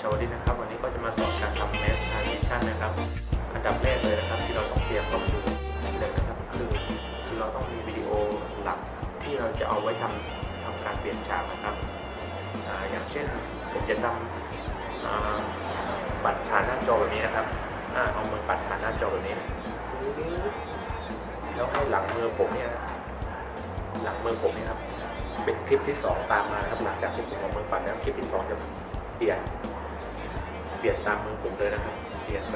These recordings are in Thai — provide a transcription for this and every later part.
ชาวลิตนะครับ วันนี้ก็จะมาสอนการทำ Mass Transition นะครับ อันดับแรกเลยนะครับที่เราต้องเตรียมก็คือหนึ่งนะครับคือคือเราต้องมีวิดีโอหลักที่เราจะเอาไว้ทำทำการเปลี่ยนฉากนะครับออย่างเช่นผมจะทำอ่าบัตรผ่านหน้าจอแบบนี้นะครับอเอามือปัดผ่านหน้าจอแบบนี้ แล้วให้หลังมือผมเนี่ยหลังมือผมเนี่ยครับเป็นคลิปที่สองตามมานะครับหลังจากที่ผมเอามือปัดแล้วคลิปที่สองจะเปลี่ยน เปลี่ยนตามมือผมเลยนะครับ เปลี่ยนไป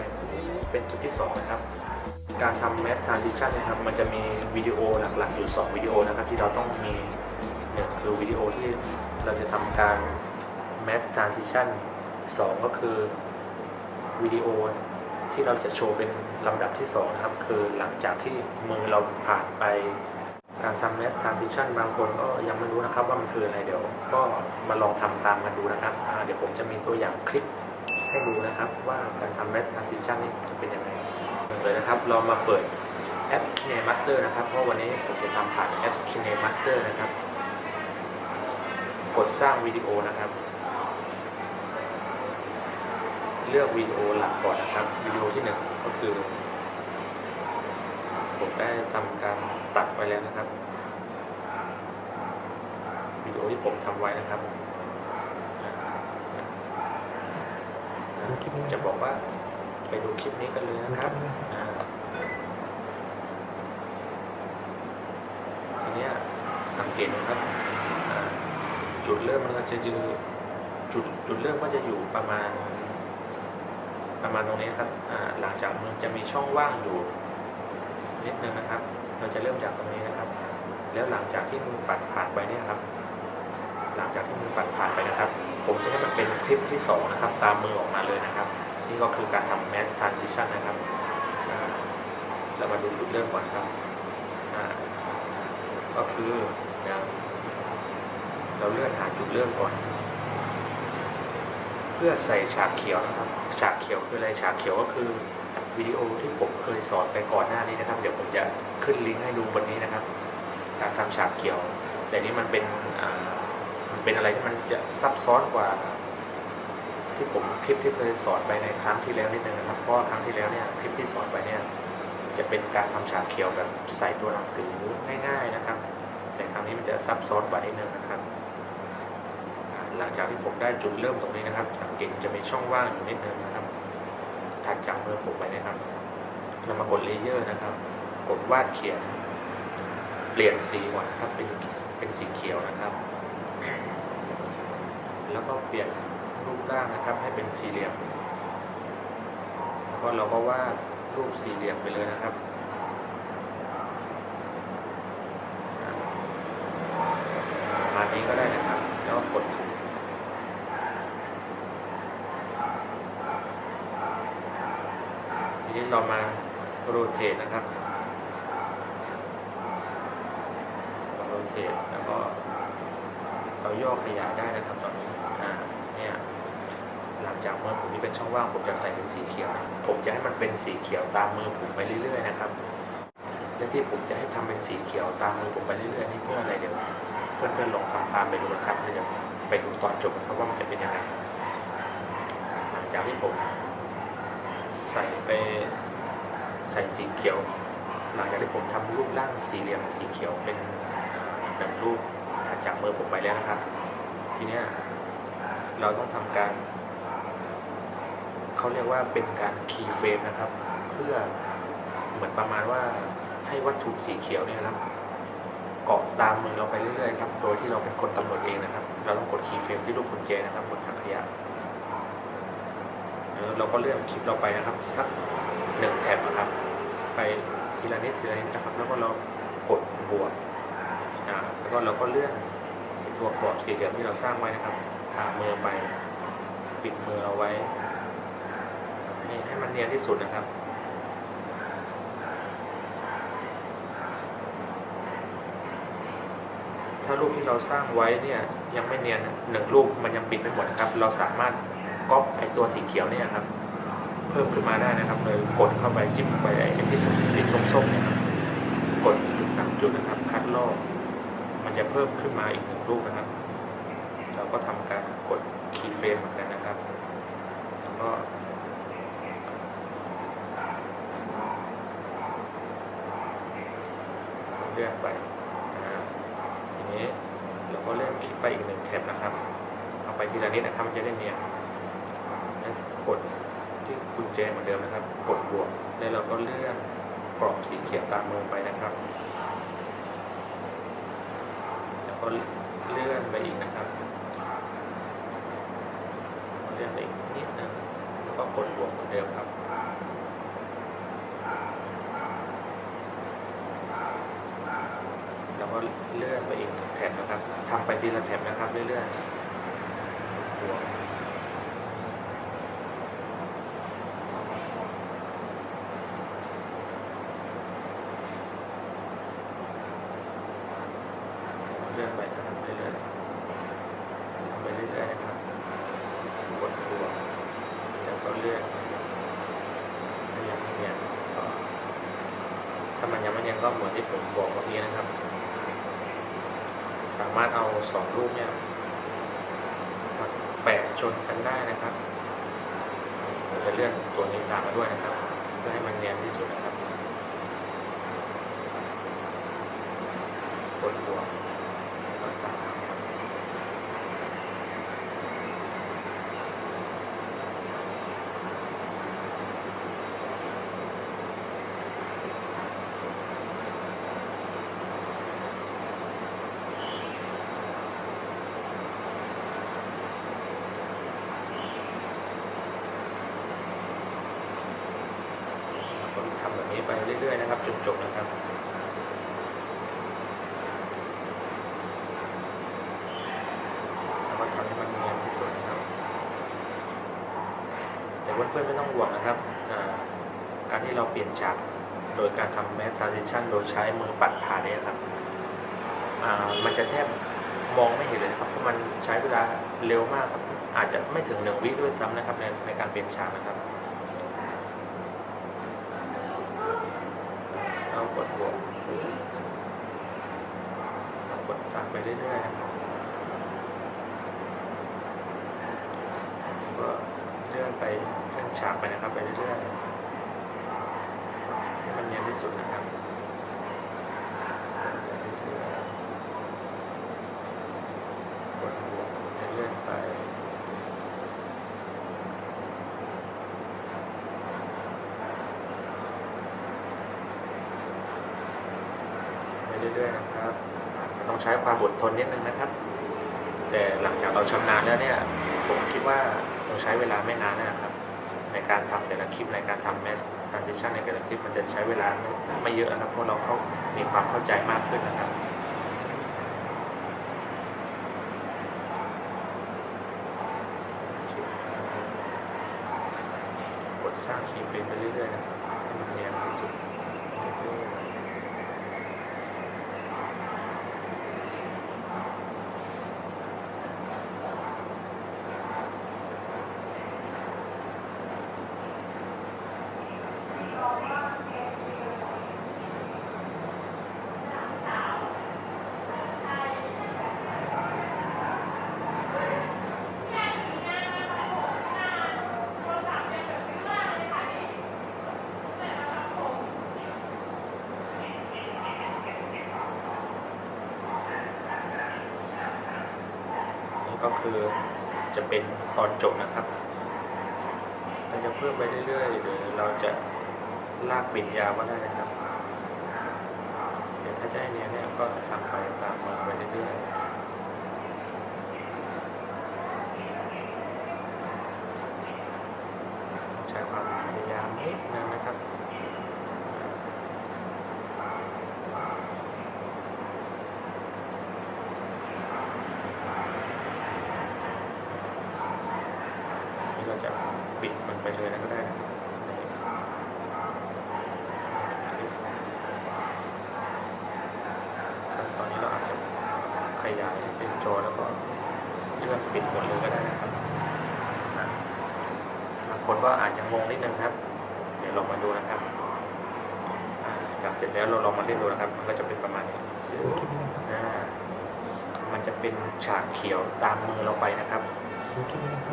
เป็นคลิปที่สองนะครับ การทำ mass transition เนะครับ มันจะมีวิดีโอหลักๆอยู่ 2 วิดีโอนะครับ ที่เราต้องมีหนึ่งคือวิดีโอที่เราจะทำการ mass transition 2ก็คือวิดีโอที่เราจะโชว์เป็นลำดับที่ 2 นะครับ คือหลังจากที่มือเราผ่านไปการทำ mass transition บางคนก็ยังไม่รู้นะครับว่ามันคืออะไรเดี๋ยว ก็มาลองทำตามกันดูนะครับ เดี๋ยวผมจะมีตัวอย่างคลิป ให้ดูนะครับว่าการทำ Math Transition นี่จะเป็นยังไงเลยนะครับ เรามาเปิดแอป KineMaster นะครับเพราะวันนี้ผมจะทำผ่านแอป KineMaster นะครับ กดสร้างวิดีโอนะครับ เลือกวิดีโอหลักก่อนนะครับวิดีโอที่หนึ่งก็คือ ผมได้ทำการตัดไวแล้วนะครับวิดีโอที่ผมทำไว้นะครับ จะบอกว่าไปดูคลิปนี้กันเลยนะครับอ่าทีเนี้ยสังเกตนะครับจุดเริ่มมันก็จะอยู่จุดจุดเริ่มก็จะอยู่ประมาณ ประมาณตรงนี้ครับอ่าหลังจากมันจะมีช่องว่างอยู่นิดนึงนะครับ เราจะเริ่มจากตรงนี้นะครับ แล้วหลังจากที่มือปัดผ่านไปเนี่ยครับ หลังจากที่มือปัดผ่านไปนะครับ ผมจะให้มันเป็นคลิปที่สองนะครับ ตามมือออกมาเลยนะครับ นี่ก็คือการทำ mass transition นะครับเรามาดูจุดเริ่มก่อนครับ ก็คืออย่างเราเลื่อนหาจุดเริ่มก่อน เพื่อใส่ฉากเขียวนะครับ ฉากเขียวคืออะไรฉากเขียวก็คือวิดีโอที่ผมเคยสอนไปก่อนหน้านี้นะครับ เดี๋ยวผมจะขึ้นลิงก์ให้ดูบนนี้นะครับ การทำฉากเขียว แต่นี้มันเป็น เป็นอะไรที่มันจะซับซ้อนกว่า ที่ผมคลิปที่เคยสอนไปในครั้งที่แล้วนิดนึงนะครับเพราะครั้งที่แล้วเนี่ยคลิปที่สอนไปเนี่ยจะเป็นการทำฉากเขียวแบบใส่ตัวหนังสือง่ายๆนะครับ แต่ครั้งนี้มันจะซับซ้อนกว่านิดนึงนะครับ หลังจากที่ผมได้จุดเริ่มตรงนี้นะครับ สังเกตจะมีช่องว่างอยู่นิดนึงนะครับถัดจากมือผมไปนะครับเรามากดเลเยอร์นะครับ กดวาดเขียน เปลี่ยนสีก่อนนะครับเป็นเป็นสีเขียวนะครับ แล้วก็เปลี่ยนรูปร่างนะครับให้เป็นสี่เหลี่ยม แล้วก็เราก็วาดรูปสี่เหลี่ยมไปเลยนะครับอ่าประมานี้ก็ได้นะครับ แล้วกดถูกทีนี้เรามาโรเตนะครับราโรเตแล้วก็เราย่อขยายได้นะครับตอนนี้อ่าเนี่ยหลัง จากมือผมที่เป็นช่องว่างผมจะใส่เป็นสีเขียว ผมจะให้มันเป็นสีเขียวตามมือผมไปเรื่อยๆนะครับและที่ผมจะให้ทำเป็นสีเขียวตามมือผมไปเรื่อยๆนี่เพื่ออะไรเดี๋ยวเพื่อนๆลองทำตามไปดูนะครับเดี๋ยวไปดูตอนจบครับว่ามันจะเป็นยังไงหลังจากที่ผมใส่ไปใส่สีเขียว หลังจากที่ผมทำรูปร่างสี่เหลี่ยมสีเขียวเป็นแบบรูปถัดจากมือผมไปแล้วนะครับ ทีเนี้ยเราต้องทำการ เขาเรียกว่าเป็นการคีย์เฟรมนะครับ เพื่อเหมือนประมาณว่าให้วัตถุสีเขียวเนี่ยครับเกาะตามมือเราไปเรื่อยๆครับ โดยที่เราเป็นคนกำหนดเองนะครับ เราต้องกดคีย์เฟรมที่รูปกุญแจนะครับบนถังขยะแล้วเราก็เลื่อนคลิปเราไปนะครับ สักหนึ่งแท็บนะครับ ไปทีละนิดทีละนิดนะครับ แล้วก็เรากดบวกอ่าแล้วก็เราก็เลื่อนตัวกรอบสี่เหลี่ยมที่เราสร้างไว้นะครับพามือไป ปิดมือเราไว้ ให้ให้มันเนียนที่สุดนะครับถ้ารูปที่เราสร้างไว้เนี่ยยังไม่เนียนนะหนึ่งรูปมันยังปิดไม่หมดนะครับ เราสามารถก๊อปไอตัวสีเขียวเนี่ยครับ เพิ่มขึ้นมาได้นะครับเลยกดเข้าไปจิ้มเข้าไปไอ้ที่สีส้มๆเนี่ยครับกดจุดสามจุดนะครับ คัดลอก มันจะเพิ่มขึ้นมาอีกหนึ่งรูปนะครับ เราก็ทำการกดคีย์เฟรมเหมือนกันนะครับ แล้วก็ เลื่อนไปอ่าทีนี้เราก็เลื่อนคลิกไปอีกหนึ่งแท็บนะครับ เอาไปทีละนิดนะครับมันจะได้เนียนแล้วกดที่กุญแจเหมือนเดิมนะครับ กดบวก แล้วเราก็เลื่อนกรอบสีเขียวตามมือไปนะครับ แล้วก็เลื่อนไปอีกนะครับเลื่อนไปอีกนิดนึงแล้วก็กดบวกเหมือนเดิมครับ แล้ว ก็เลื่อนไปอีกหนึ่งแท็บนะครับทำไปทีละแท็บนะครับเรื่อยๆบวกเลื่อนไปนะครับเรื่อยๆทำไปเรื่อยๆนะครับกดบวกแล้วก็เลื่อนถ้ายังไม่เนียนก็ถ้ามันยังไม่เนียนก็เหมือนที่ผมบอกเมื่อกี้นะครับ สามารถเอาสองรูปเนี่ยมาแปะชนกันได้นะครับผมจะเลื่อนตัวนี้ตามมาด้วยนะครับเพื่อให้มันเนียนที่สุดนะครับกดบวกแล้วก็ตามนะครับแล้วก็ทำแบบนี้ไปเรื่อยๆนะครับจนจบนะครับ แล้วก็ทำให้มันเนียนที่สุดนะครับ แต่เพื่อนๆไม่ต้องห่วงนะครับ การที่เราเปลี่ยนฉากโดยการทำแมส transition โดยใช้มือปัดผ่านเนี่ยครับ มันจะแทบมองไม่เห็นเลยนะครับเพราะมันใช้เวลาเร็วมากครับ อาจจะไม่ถึงหนึ่งวิด้วยซ้ำนะครับในในการเปลี่ยนฉากนะครับเรากดบวกเรากดตามไปเรื่อยๆนะครับก็เลื่อนไป ฉากไปนะครับ ไปเรื่อยๆให้มันเนียนที่สุดนะครับกดบวเลื่อนไปไปเรื่อยๆนะครับ ต้องใช้ความอดทนนิดนึงนะครับ แต่หลังจากเราชำนาญแล้วเนี่ย ผมคิดว่าเราใช้เวลาไม่นานนะครับ ในการทำแต่ละคลิปในการทำแมส transition ในแต่ละคลิปมันจะใช้เวลาไม่เยอะนะครับเพราะเราเขามีความเข้าใจมากขึ้นนะครับกดสร้างคลิปเฟรมไปเรื่อยๆนะครับให้มันเนียนที่สุดเรื่อยๆ นี่ก็ คือจะเป็นตอนจบนะครับเราจะเพิ่มไปเรื่อยๆหรือเราจะลากปิดยาวก็ได้นะครับเดี๋ยวถ้าจะให้เนียเนี่ยก็ทำไปตามมือไปเรื่อยๆใช้ความพยายามนิดนึงนะครับ นี่เราจะปิดมันไปเลยนะก็ได้นะครับขั้นตอนนี้เราอาจจะ ขยายเป็นจอแล้วก็เลื่อนปิดหมดเลยก็ได้นะครับบางคนก็อาจจะงงนิดนึงครับ เดี๋ยวลองมาดูนะครับจากเสร็จแล้วเราลองมาเล่นดูนะครับ มันก็จะเป็นประมาณนี้มันจะเป็นฉากเขียวตามมือเราไปนะครับ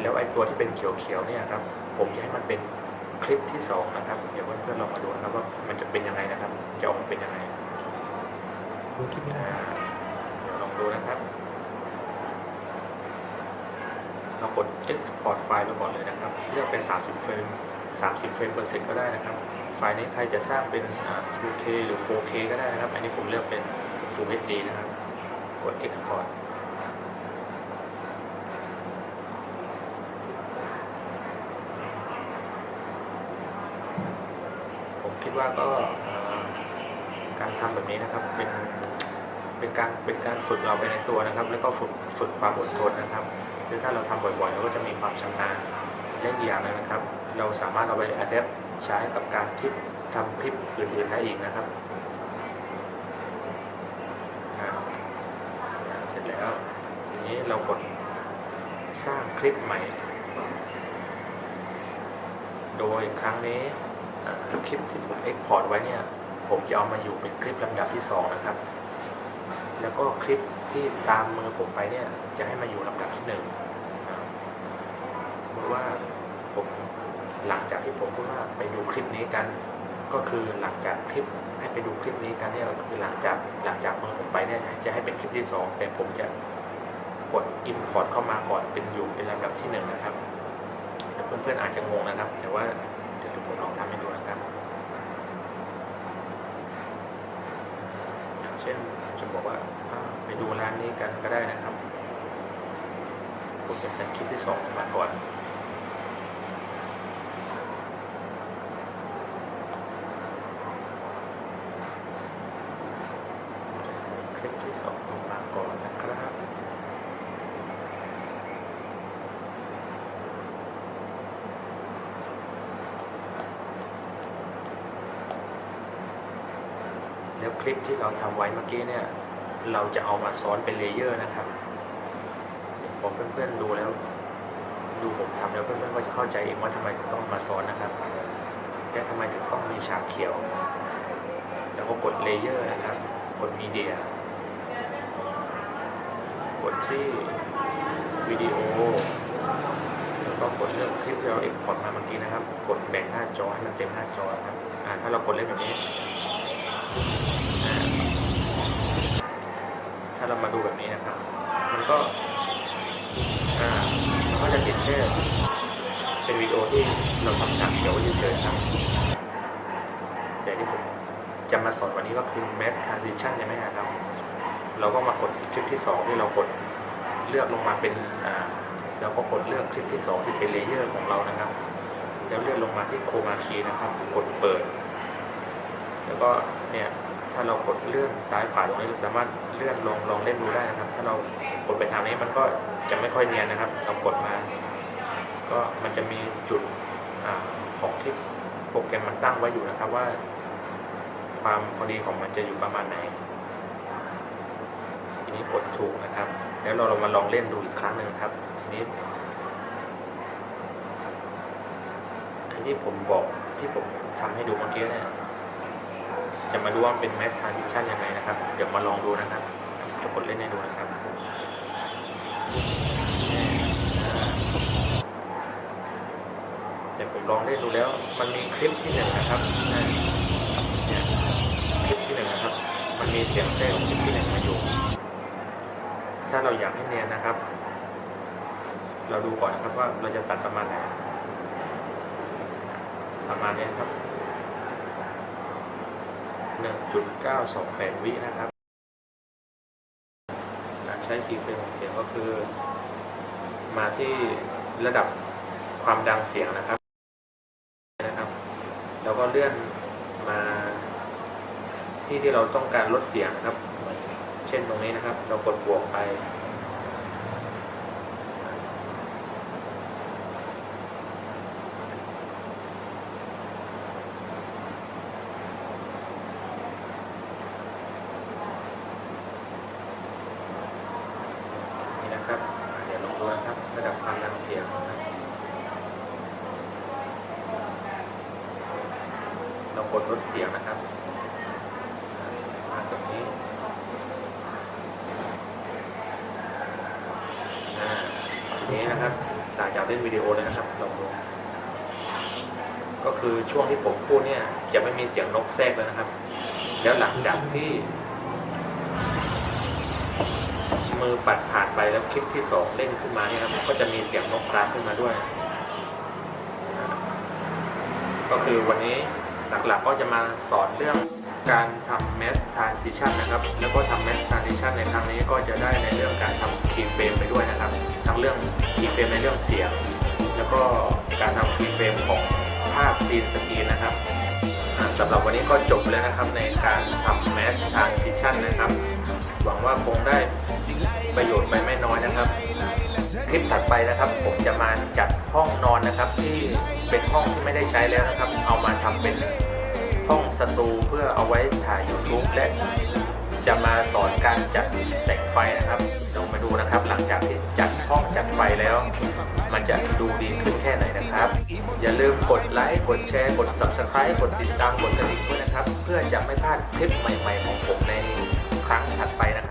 แล้วไอ้ตัวที่เป็นเขียวๆเนี่ยครับ ผมจะให้มันเป็นคลิปที่สองนะครับ เดี๋ยวเพื่อนๆลองมาดูนะครับว่ามันจะเป็นยังไงนะครับ จะออกมาเป็นยังไง ดูนะครับ เรากด export ไฟล์ไปก่อนเลยนะครับ เลือกเป็น 30 เฟรม 30 เฟรมเปอร์เซ็นต์ก็ได้นะครับ ไฟล์นี้ใครจะสร้างเป็น 2K หรือ 4K ก็ได้นะครับ อันนี้ผมเลือกเป็น Full HD นะครับ กด export ผมคิดว่าก็การทำแบบนี้นะครับเป็น เป็นการเป็นการฝึกเราไปในตัวนะครับ แล้วก็ฝึกฝึกความอดทนนะครับคือถ้าเราทำบ่อยๆเราก็จะมีความชำนาญและอีกอย่างนึงนะครับ เราสามารถเอาไปอัดแอปใช้กับการที่ทำคลิปอื่นๆได้อีกนะครับเสร็จแล้วทีนี้เรากดสร้างคลิปใหม่ โดยครั้งนี้คลิปที่ผมเอ็กพอร์ตไว้เนี่ย ผมจะเอามาอยู่เป็นคลิปลำดับที่สองนะครับ แล้วก็คลิปที่ตามมือผมไปเนี่ย จะให้มาอยู่ลำดับที่หนึ่งสมมติว่าผมหลังจากที่ผมพูดว่าไปดูคลิปนี้กัน ก็คือหลังจากคลิปให้ไปดูคลิปนี้กันเนี่ยคือหลังจากหลังจากมือผมไปเนี่ยจะให้เป็นคลิปที่สองแต่ผมจะกด import เข้ามาก่อนเป็นอยู่เป็นลำดับที่หนึ่งนะครับเพื่อนๆอาจจะงงนะครับ แต่ว่าเดี๋ยวผมลองทำให้ดูนะครับ อย่างเช่นจะ บอกว่าไปดูร้านนี้กันก็ได้นะครับ ผมจะใส่คลิปที่สองมาก่อนคลิปที่สองลงมาก่อนนะครับแล้วคลิปที่เราทำไว้เมื่อกี้เนี่ย เราจะเอามาซ้อนเป็นเลเยอร์นะครับพอเพื่อนๆดูแล้ว ดูผมทำแล้วเพื่อนๆก็จะเข้าใจเองว่าทำไมถึงต้องมาซ้อนนะครับและทำไมถึงต้องมีฉากเขียว แล้วก็กดเลเยอร์นะครับ กดมีเดีย กดที่วิดีโอ แล้วก็กดเลือกคลิปที่เราเอ็กพอร์ตมาเมื่อกี้นะครับ กดแบ่งหน้าจอให้มันเต็มหน้าจอนะครับถ้าเรากดเล่นแบบนี้ ถ้าเรามาดูแบบนี้นะครับ มันก็อ่ามันก็จะติดแค่เป็นวิดีโอที่เราทำฉากเขียวไว้เฉยๆครับแต่ที่ผมจะมาสอนวันนี้ก็คือ mass transition ใช่ไหมครับ เราก็มากดคลิปที่สองที่เรากดเลือกลงมาเป็นอ่าแล้วก็กดเลือกคลิปที่สองที่เป็นเลเยอร์ของเรานะครับ แล้วเลื่อนลงมาที่โคมาคีนะครับ กดเปิด แล้วก็ ถ้าเรากดเลื่อนซ้ายขวาตรงนี้เราสามารถเลื่อนลงลองเล่นดูได้นะครับ ถ้าเรากดไปทางนี้มันก็จะไม่ค่อยเนียนนะครับ เรากดมา ก็มันจะมีจุดอของที่โปรแกรมมันตั้งไว้อยู่นะครับว่า ความพอดีของมันจะอยู่ประมาณไหน ทีนี้กดถูกนะครับ แล้วเราลองมาลองเล่นดูอีกครั้งหนึ่งครับ ทีนี้อันที่ผมบอกที่ผมทำให้ดูเมื่อกี้เนี่ย จะมาดูว่าเป็นแมททรานซิชันยังไงนะครับ เดี๋ยวมาลองดูนะครับจะกดเล่นให้ดูนะครับเดี๋ยวผมลองเล่นดูแล้ว มันมีคลิปที่หนึ่งนะครับคลิปที่หนึ่งนะครับ มันมีเสียงแทรกของคลิปที่หนึ่งมาอยู่ ถ้าเราอยากให้เนียนนะครับ เราดูก่อนนะครับว่าเราจะตัดประมาณไหนประมาณนี้ครับ 1.928 วินะครับ การใช้คีย์เฟรมของเสียงก็คือ มาที่ระดับความดังเสียงนะครับนะครับ แล้วก็เลื่อนมาที่ที่เราต้องการลดเสียงนะครับ เช่นตรงนี้นะครับ เรากดบวกไป นี่นะครับ เดี๋ยวลองดูนะครับ ระดับความดังเสียงนะครับ เรากดลดเสียงนะครับตรงนี้นี้นะครับเล่นวิดีโอเลยนะครับลองดูก็คือช่วงที่ผมพูดเนี่ยจะไม่มีเสียงนกแทรกเลยนะครับ แล้วหลังจากที่ มือปัดผ่านไปแล้วคลิปที่สองเล่นขึ้นมาเนี่ยครับก็จะมีเสียงนกกราขึ้นมาด้วย ก็คือวันนี้ หลักๆก็จะมาสอนเรื่องการทำ mass transition นะครับ แล้วก็ทำ mass transition ในครั้งนี้ก็จะได้ในเรื่องการทำ keyframe ไปด้วยนะครับ ทั้งเรื่อง keyframe ในเรื่องเสียง แล้วก็การทำ keyframe ของภาพ screen screen นะครับอ่าสำหรับวันนี้ก็จบแล้วนะครับในการทำ mass transition นะครับ หวังว่าคงได้ประโยชน์ไปไม่น้อยนะครับ คลิปถัดไปนะครับ ผมจะมาจัดห้องนอนนะครับ ที่เป็นห้องที่ไม่ได้ใช้แล้วนะครับ เอามาทำเป็น และจะมาสอนการจัดแสงไฟนะครับลองมาดูนะครับ หลังจากที่จัดห้องจัดไฟแล้ว มันจะดูดีขึ้นแค่ไหนนะครับ อย่าลืมกดไลค์กดแชร์กด Subscribe กดติดตามกดกระดิ่งด้วยนะครับ เพื่อจะไม่พลาดคลิปใหม่ ๆ ของผมในครั้งถัดไปนะครับ